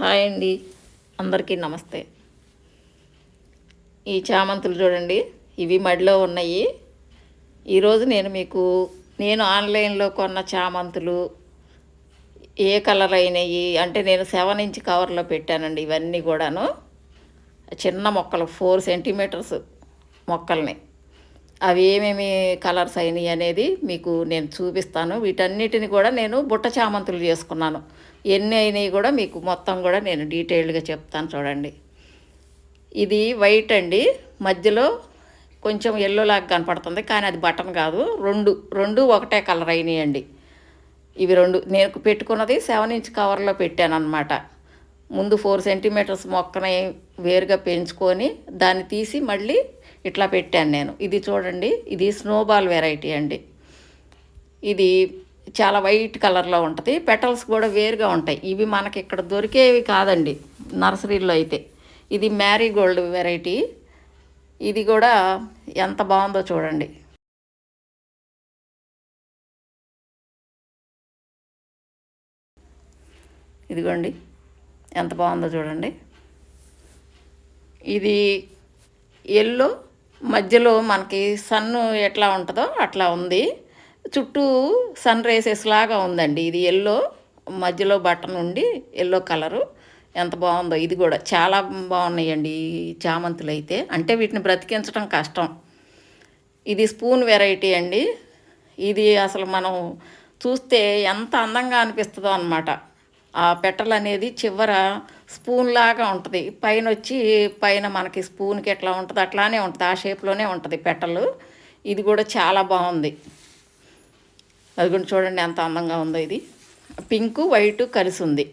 Hi అండి. అందరికీ నమస్తే. ఈ చామంతులు చూడండి ఇవి మడిలో ఉన్నాయి. ఈరోజు నేను మీకు నేను ఆన్లైన్లో కొన్న చామంతులు ఏ కలర్ అయినాయి అంటే నేను సెవెన్ ఇంచ్ కవర్లో పెట్టానండి ఇవన్నీ కూడాను. చిన్న మొక్కలు ఫోర్ సెంటీమీటర్స్ మొక్కల్ని. అవి ఏమేమి కలర్స్ అయినాయి అనేది మీకు నేను చూపిస్తాను. వీటన్నిటిని కూడా నేను బుట్ట చామంతులు చేసుకున్నాను. ఎన్ని అయినాయి కూడా మీకు మొత్తం కూడా నేను డీటెయిల్డ్గా చెప్తాను చూడండి. ఇది వైట్ అండి. మధ్యలో కొంచెం ఎల్లో లాగా కనపడుతుంది కానీ అది బటన్ కాదు. రెండు రెండు ఒకటే కలర్ అయినాయండి. ఇవి రెండు నేను పెట్టుకున్నది సెవెన్ ఇంచ్ కవర్లో పెట్టాను అనమాట ముందు ఫోర్ సెంటీమీటర్స్ మొక్కని వేరుగా పెంచుకొని దాన్ని తీసి మళ్ళీ ఇట్లా పెట్టాను నేను. ఇది చూడండి ఇది స్నోబాల్ వెరైటీ అండి. ఇది చాలా వైట్ కలర్లో ఉంటుంది. పెటల్స్ కూడా వేరుగా ఉంటాయి. ఇవి మనకి ఇక్కడ దొరికేవి కాదండి నర్సరీలో అయితే. ఇది మ్యారీగోల్డ్ వెరైటీ. ఇది కూడా ఎంత బాగుందో చూడండి. ఇదిగోండి ఎంత బాగుందో చూడండి. ఇది ఎల్లో మధ్యలో మనకి సన్ను ఎట్లా ఉంటుందో అట్లా ఉంది. చుట్టూ సన్ రేసెస్ లాగా ఉందండి. ఇది ఎల్లో మధ్యలో బటన్ ఉండి ఎల్లో కలరు ఎంత బాగుందో ఇది కూడా. చాలా బాగున్నాయండి చామంతులు అయితే. అంటే వీటిని బ్రతికించడం కష్టం. ఇది స్పూన్ వెరైటీ అండి. ఇది అసలు మనం చూస్తే ఎంత అందంగా అనిపిస్తుందో అనమాట ఆ పెట్టలు అనేది చివర స్పూన్ లాగా ఉంటుంది. పైన వచ్చి పైన మనకి స్పూన్కి ఎట్లా ఉంటుంది అట్లానే ఉంటుంది. ఆ షేప్లోనే ఉంటుంది పెట్టలు. ఇది కూడా చాలా బాగుంది. అది కూడా చూడండి ఎంత అందంగా ఉందో ఇది. పింకు వైటు కలిసి ఉంది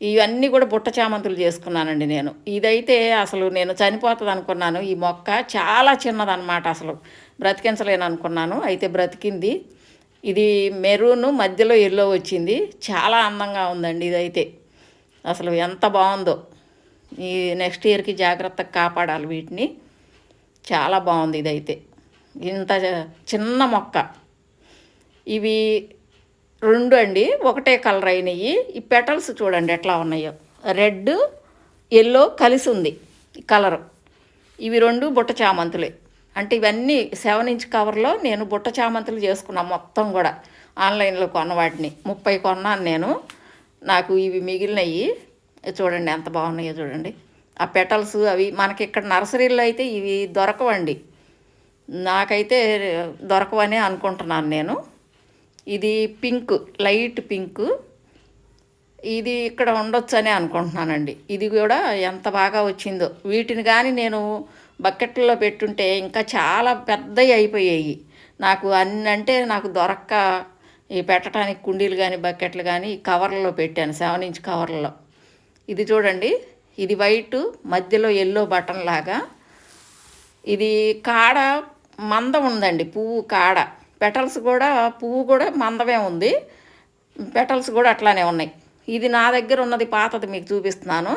ఇవన్నీ కూడా బుట్ట చామంతులు చేసుకున్నానండి నేను. ఇదైతే అసలు నేను చనిపోతుంది అనుకున్నాను ఈ మొక్క చాలా చిన్నదనమాట అసలు. బ్రతికించలేను అనుకున్నాను అయితే బ్రతికింది. ఇది మెరూన్ మధ్యలో ఎల్లో వచ్చింది. చాలా అందంగా ఉందండి ఇదైతే. అసలు ఎంత బాగుందో. ఈ నెక్స్ట్ ఇయర్కి జాగ్రత్తగా కాపాడాలి వీటిని. చాలా బాగుంది ఇదైతే. ఇంత చిన్న మొక్క. ఇవి రెండు అండి. ఒకటే కలర్ అయినాయి. ఈ పెటల్స్ చూడండి ఎట్లా ఉన్నాయో. రెడ్ ఎల్లో కలిసి ఉంది కలరు. ఇవి రెండు బుట్ట చామంతులే. అంటే ఇవన్నీ సెవెన్ ఇంచ్ కవర్లో నేను బుట్ట చామంతులు చేసుకున్నాను మొత్తం కూడా. ఆన్లైన్లో కొన్న వాటిని. ముప్పై కొన్నాను నేను. నాకు ఇవి మిగిలినవి చూడండి ఎంత బాగున్నాయో చూడండి. ఆ పెటల్స్ అవి మనకి ఇక్కడ నర్సరీలో అయితే ఇవి దొరకవండి. నాకైతే దొరకవని అనుకుంటున్నాను నేను. ఇది పింక్ లైట్ పింక్. ఇది ఇక్కడ ఉండొచ్చని అనుకుంటున్నానండి. ఇది కూడా ఎంత బాగా వచ్చిందో. వీటిని కానీ నేను బకెట్లో పెట్టుంటే ఇంకా చాలా పెద్దవి అయిపోయాయి. నాకు అన్నంటే నాకు దొరక్క ఈ పెట్టడానికి కుండీలు కానీ బకెట్లు కానీ కవర్లలో పెట్టాను సెవెన్ ఇంచ్ కవర్లలో. ఇది చూడండి ఇది వైట్ మధ్యలో ఎల్లో బటన్ లాగా. ఇది కాడ మందం ఉందండి పువ్వు కాడ. పెటల్స్ కూడా పువ్వు కూడా మందమే ఉంది. పెటల్స్ కూడా అట్లానే ఉన్నాయి. ఇది నా దగ్గర ఉన్నది పాతది మీకు చూపిస్తున్నాను.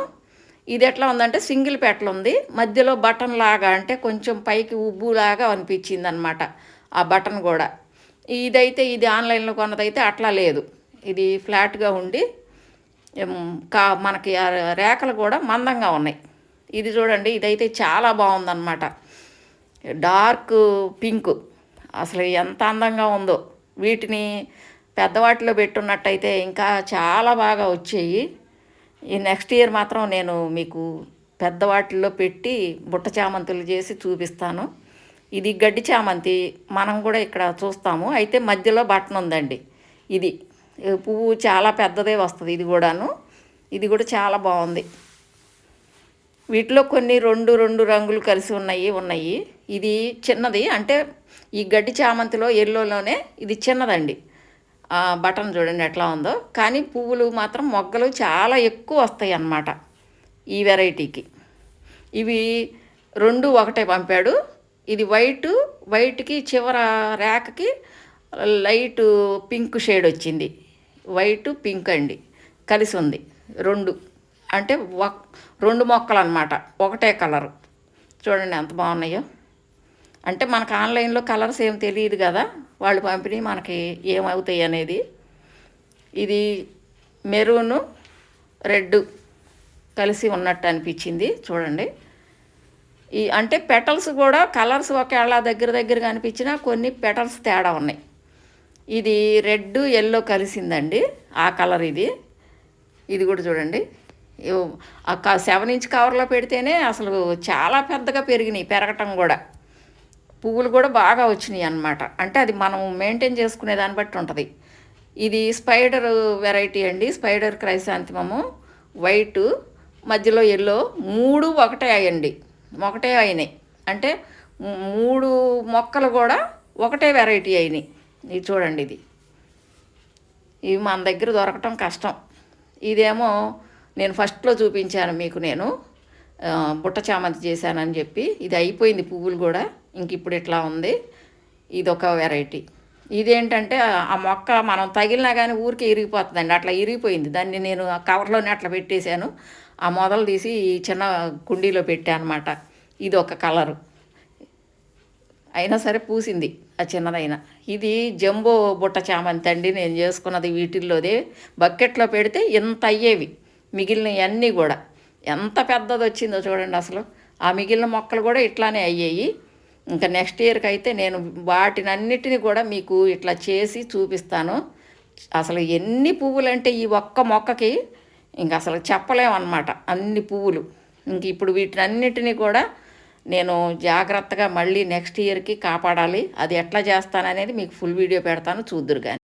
ఇది ఎట్లా ఉందంటే సింగిల్ పెటల్ ఉంది. మధ్యలో బటన్ లాగా అంటే కొంచెం పైకి ఉబ్బులాగా అనిపించింది అనమాట ఆ బటన్ కూడా. ఇదైతే ఇది ఆన్లైన్లో కొన్నదైతే అట్లా లేదు. ఇది ఫ్లాట్గా ఉండి కా మనకి రేఖలు కూడా మందంగా ఉన్నాయి. ఇది చూడండి ఇదైతే చాలా బాగుందన్నమాట. Dark pink. అసలు ఎంత అందంగా ఉందో. వీటిని పెద్దవాటిలో పెట్టున్నట్టయితే ఇంకా చాలా బాగా వచ్చాయి. ఈ నెక్స్ట్ ఇయర్ మాత్రం నేను మీకు పెద్దవాటిల్లో పెట్టి బుట్ట చామంతులు చేసి చూపిస్తాను. ఇది గడ్డి చామంతి మనం కూడా ఇక్కడ చూస్తాము. అయితే మధ్యలో బటన్ ఉందండి. ఇది. పువ్వు చాలా పెద్దదే వస్తుంది ఇది కూడాను. ఇది కూడా చాలా బాగుంది. వీటిలో కొన్ని రెండు రెండు రంగులు కలిసి ఉన్నాయి ఉన్నాయి. ఇది చిన్నది. అంటే ఈ గడ్డి చామంతిలో ఎల్లోలోనే ఇది చిన్నదండి. బటన్ చూడండి ఎట్లా ఉందో. కానీ పువ్వులు మాత్రం మొగ్గలు చాలా ఎక్కువ వస్తాయి అన్నమాట ఈ వెరైటీకి. ఇవి రెండు ఒకటే పంపాడు. ఇది వైట్ వైట్కి చివర ర్యాక్కి లైట్ పింక్ షేడ్ వచ్చింది. వైట్ పింక్ అండి. కలిసి ఉంది. రెండు. అంటే రెండు మొక్కలు అనమాట ఒకటే కలరు. చూడండి ఎంత బాగున్నాయో. అంటే మనకు ఆన్లైన్లో కలర్స్ ఏం తెలియదు కదా. వాళ్ళు పంపిణీ మనకి ఏమవుతాయి అనేది. ఇది మెరూను రెడ్ కలిసి ఉన్నట్టు అనిపించింది. చూడండి. ఈ అంటే పెటల్స్ కూడా కలర్స్ ఒకేళ దగ్గర దగ్గరగా అనిపించినా కొన్ని పెటల్స్ తేడా ఉన్నాయి. ఇది రెడ్ ఎల్లో కలిసిందండి ఆ కలర్ ఇది. ఇది కూడా చూడండి. ఆ క సెవెన్ ఇంచ్ కవర్లో పెడితేనే అసలు చాలా పెద్దగా పెరిగినాయి పెరగటం కూడా. పువ్వులు కూడా బాగా వచ్చినాయి అన్నమాట. అంటే అది మనం మెయింటైన్ చేసుకునే దాన్ని బట్టి ఉంటుంది. ఇది స్పైడర్ వెరైటీ అండి స్పైడర్ క్రైసాంతిమము వైటు మధ్యలో ఎల్లో మూడు ఒకటే అయ్యండి. ఒకటే అయినాయి. అంటే మూడు మొక్కలు కూడా ఒకటే వెరైటీ అయినాయి. ఇది చూడండి ఇది. ఇవి మన దగ్గర దొరకటం కష్టం. ఇదేమో నేను ఫస్ట్లో చూపించాను మీకు నేను. బుట్ట చామంతి చేశానని చెప్పి. ఇది అయిపోయింది పువ్వులు కూడా. ఇంక ఇప్పుడు ఇట్లా ఉంది. ఇది ఒక వెరైటీ. ఇదేంటంటే ఆ- ఆ మొక్క మనం తగిలినా కానీ ఊరికే ఇరిగిపోతుందండి. అట్లా ఇరిగిపోయింది. దాన్ని నేను ఆ కవర్లోనే అట్లా పెట్టేశాను. ఆ మొదలు తీసి ఈ చిన్న కుండీలో పెట్టాను అనమాట ఇది ఒక కలరు. అయినా సరే పూసింది ఆ చిన్నదైనా. ఇది జంబో బుట్ట చామంతి అండి నేను చేసుకున్నది వీటిల్లోదే. బకెట్లో పెడితే ఇంత అయ్యేవి మిగిలినవి అన్నీ కూడా. ఎంత పెద్దది వచ్చిందో చూడండి అసలు. ఆ మిగిలిన మొక్కలు కూడా ఇట్లానే అయ్యాయి. ఇంకా నెక్స్ట్ ఇయర్కి అయితే నేను వాటినన్నిటిని కూడా మీకు ఇట్లా చేసి చూపిస్తాను. అసలు ఎన్ని పువ్వులు అంటే ఈ ఒక్క మొక్కకి ఇంక అసలు చెప్పలేమన్నమాట అన్ని పువ్వులు. ఇంక ఇప్పుడు వీటినన్నిటిని కూడా నేను జాగ్రత్తగా మళ్ళీ నెక్స్ట్ ఇయర్కి కాపాడాలి. అది ఎట్లా చేస్తాననేది మీకు ఫుల్ వీడియో పెడతాను చూద్దురు కానీ